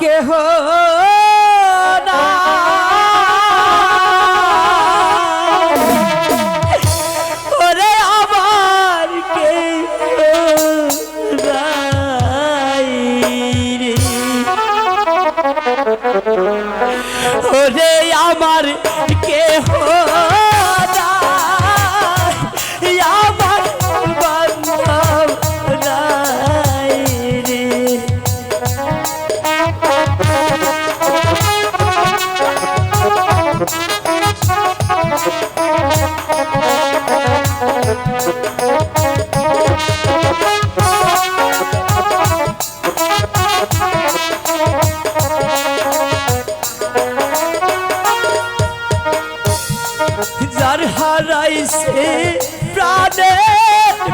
কেহ না। ওরে কেহ নাই ওরে আমার কেহ হারাইছে প্রাণে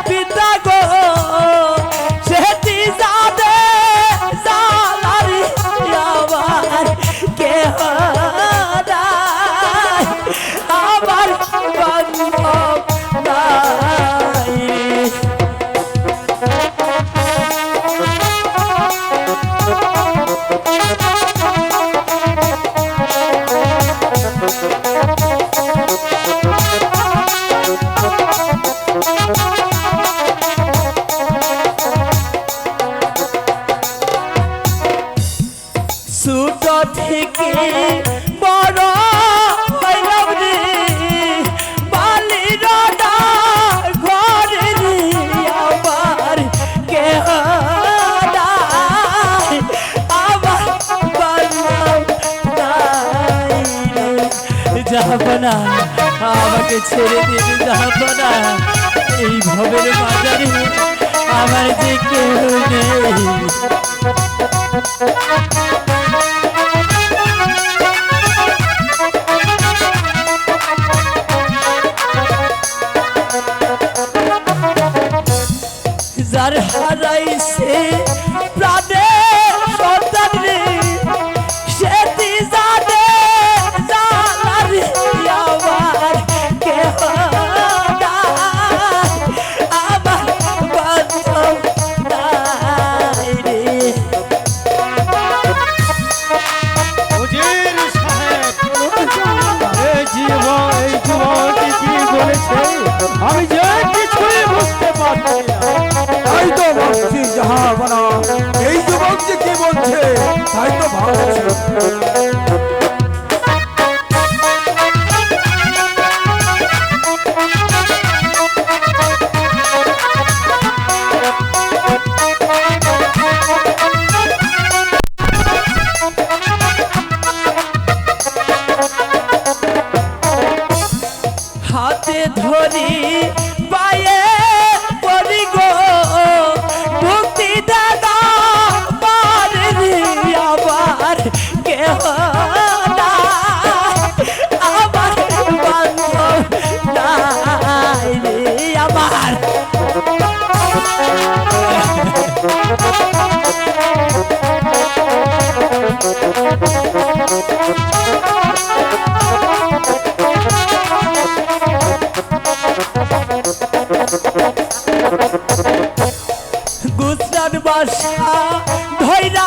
পিতা গো সেটি যাবে জালারি আমার নাই, আমার নাই। ছোট থেকে বড় হইলাম রে। বালির ঘরে রে আমার কেহ নাই, আমার বান্ধব নাই রে। যাব না আমাকে ছেড়ে দিয়ে যাব না। এই ভবের বাজারে আমার যে কেউ নেই। তাই তো ভাবছি হাতে ধরি দাদা কেহ আমার গুজরাট বাসা ধৈরা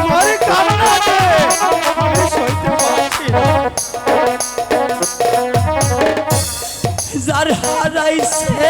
Yes.